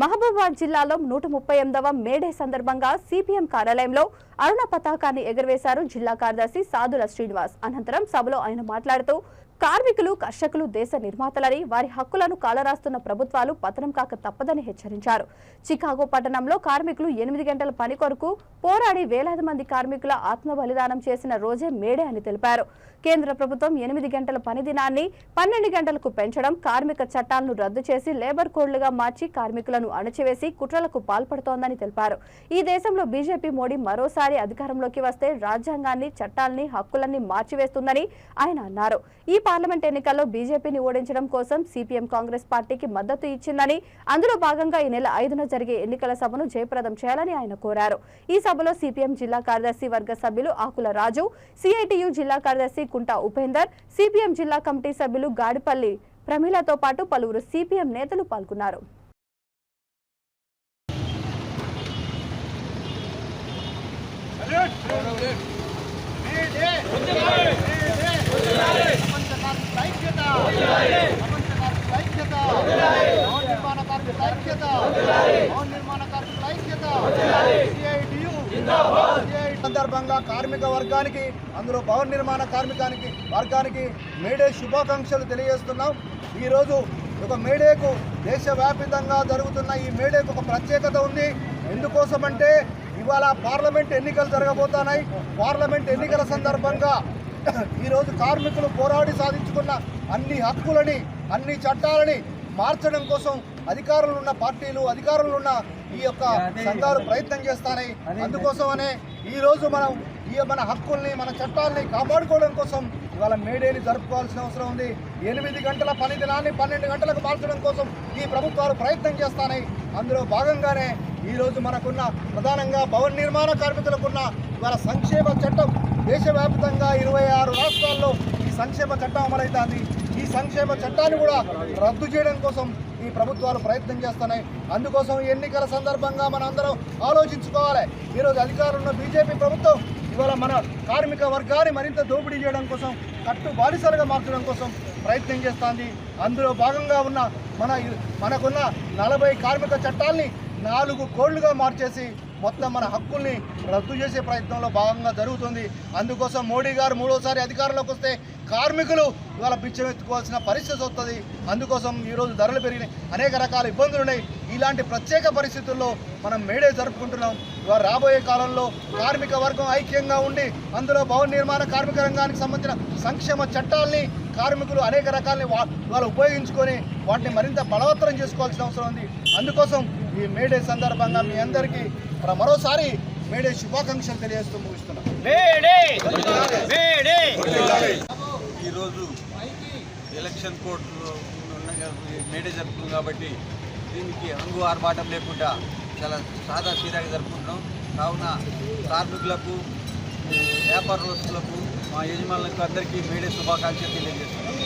మహబూబాబాద్ జిల్లాలో నూట ముప్పై ఎనిమిదవ మేడే సందర్భంగా సిపిఎం కార్యాలయంలో అరుణ పతాకాన్ని ఎగురవేశారు జిల్లా కార్యదర్శి సాధుల శ్రీనివాస్. అనంతరం సభలో ఆయన మాట్లాడుతూ కార్మికులు కర్షకులు దేశ నిర్మాతలని వారి హక్కులను కాలరాస్తున్న ప్రభుత్వాలు పతనం కాక తప్పదని హెచ్చరించారు. చికాగో పట్టణంలో కార్మికులు ఎనిమిది గంటల పని కొరకు పోరాడి వేలాది మంది కార్మికుల ఆత్మ బలిదానం చేసిన రోజే మేడే అని తెలిపారు. కేంద్ర ప్రభుత్వం ఎనిమిది గంటల పని దినాన్ని పన్నెండు గంటలకు పెంచడం కార్మిక చట్టాలను రద్దు చేసి లేబర్ కోడ్లుగా మార్చి కార్మికులను అణచివేసి కుట్రలకు పాల్పడుతోందని తెలిపారు. ఈ దేశంలో బీజేపీ మోడీ మరోసారి అధికారంలోకి వస్తే రాజ్యాంగాన్ని చట్టాల్ని హక్కులన్నీ మార్చివేస్తుందని ఆయన అన్నారు. ఈ పార్లమెంట్ ఎన్నికల్లో బీజేపీని ఓడించడం కోసం సిపిఎం కాంగ్రెస్ పార్టీకి మద్దతు ఇచ్చిందని అందులో భాగంగా ఈ నెల ఐదున జరిగే ఎన్నికల సభను జయప్రదం చేయాలని ఆయన కోరారు. ఈ సభలో సిపిఎం జిల్లా కార్యదర్శి వర్గ సభ్యులు ఆకుల రాజు సిఐటియు జిల్లా కార్యదర్శి కుంటా ఉపేందర్ సిపిఎం జిల్లా కమిటీ సభ్యులు గాడిపల్లి ప్రమీలతో పాటు పలువురు సిపిఎం నేతలు పాల్గొన్నారు. సందర్భంగా కార్మిక వర్గానికి అందులో భవన నిర్మాణ కార్మికానికి వర్గానికి మేడే శుభాకాంక్షలు తెలియజేస్తున్నాం. ఈరోజు ఒక మేడేకు దేశవ్యాపితంగా జరుగుతున్న ఈ మేడేకు ఒక ప్రత్యేకత ఉంది. ఎందుకోసమంటే ఇవాళ పార్లమెంట్ ఎన్నికలు జరగబోతున్నాయి. పార్లమెంట్ ఎన్నికల సందర్భంగా ఈరోజు కార్మికులు పోరాడి సాధించుకున్న అన్ని హక్కులని అన్ని చట్టాలని మార్చడం కోసం అధికారంలో ఉన్న పార్టీలు అధికారంలో ఉన్న ఈ యొక్క సంఘాలు ప్రయత్నం చేస్తాయి అందుకోసమనే ఈ రోజు మనం ఈ మన హక్కుల్ని మన చట్టాలని కాపాడుకోవడం కోసం ఇవాళ మేడేని జరుపుకోవాల్సిన అవసరం ఉంది. ఎనిమిది గంటల పని దినాన్ని పన్నెండు గంటలకు మార్చడం కోసం ఈ ప్రభుత్వాలు ప్రయత్నం చేస్తాయి అందులో భాగంగానే ఈ రోజు మనకున్న ప్రధానంగా భవన నిర్మాణ కార్మికులకున్న ఇవాళ సంక్షేమ చట్టం దేశవ్యాప్తంగా ఇరవై ఆరు రాష్ట్రాల్లో ఈ సంక్షేమ చట్టం అమలవుతుంది ఈ సంక్షేమ చట్టాన్ని కూడా రద్దు చేయడం కోసం ఈ ప్రభుత్వాలు ప్రయత్నం చేస్తున్నాయి. అందుకోసం ఈ ఎన్నికల సందర్భంగా మనం అందరం ఆలోచించుకోవాలి. ఈరోజు అధికారంలో బీజేపీ ప్రభుత్వం ఇవాళ మన కార్మిక వర్గాన్ని మరింత దోపిడీ చేయడం కోసం కట్టు బానిసలుగా మార్చడం కోసం ప్రయత్నం చేస్తోంది. అందులో భాగంగా ఉన్న మన మనకున్న నలభై కార్మిక చట్టాల్ని నాలుగు కోళ్ళుగా మార్చేసి మొత్తం మన హక్కుల్ని రద్దు చేసే ప్రయత్నంలో భాగంగా జరుగుతుంది. అందుకోసం మోడీ గారు మూడోసారి అధికారంలోకి వస్తే కార్మికులు ఇవాళ బిచ్చం ఎత్తుకోవాల్సిన పరిస్థితి వస్తుంది. అందుకోసం ఈరోజు ధరలు పెరిగినాయి. అనేక రకాల ఇబ్బందులు ఉన్నాయి. ఇలాంటి ప్రత్యేక పరిస్థితుల్లో మనం మేడే జరుపుకుంటున్నాం. ఇవాళ రాబోయే కాలంలో కార్మిక వర్గం ఐక్యంగా ఉండి అందులో భవన నిర్మాణ కార్మిక రంగానికి సంబంధించిన సంక్షేమ చట్టాల్ని కార్మికులు అనేక రకాలని వా- వాళ్ళు ఉపయోగించుకొని వాటిని మరింత బలవత్తరం చేసుకోవాల్సిన అవసరం ఉంది. అందుకోసం ఈ మేడే సందర్భంగా మీ అందరికీ మరోసారి మేడే శుభాకాంక్షలు తెలియజేస్తూ ముగిస్తున్నాం. ఈరోజు ఎలక్షన్ కోడ్ మేడే జరుపుతుంది కాబట్టి దీనికి హంగు ఆర్భాటం లేకుండా చాలా సాదా సీదాగా జరుపుకుంటున్నాం. కావున కార్మికులకు వ్యాపారస్తులకు మా యజమానులకు అందరికీ మేడే శుభాకాంక్షలు తెలియజేస్తున్నాం.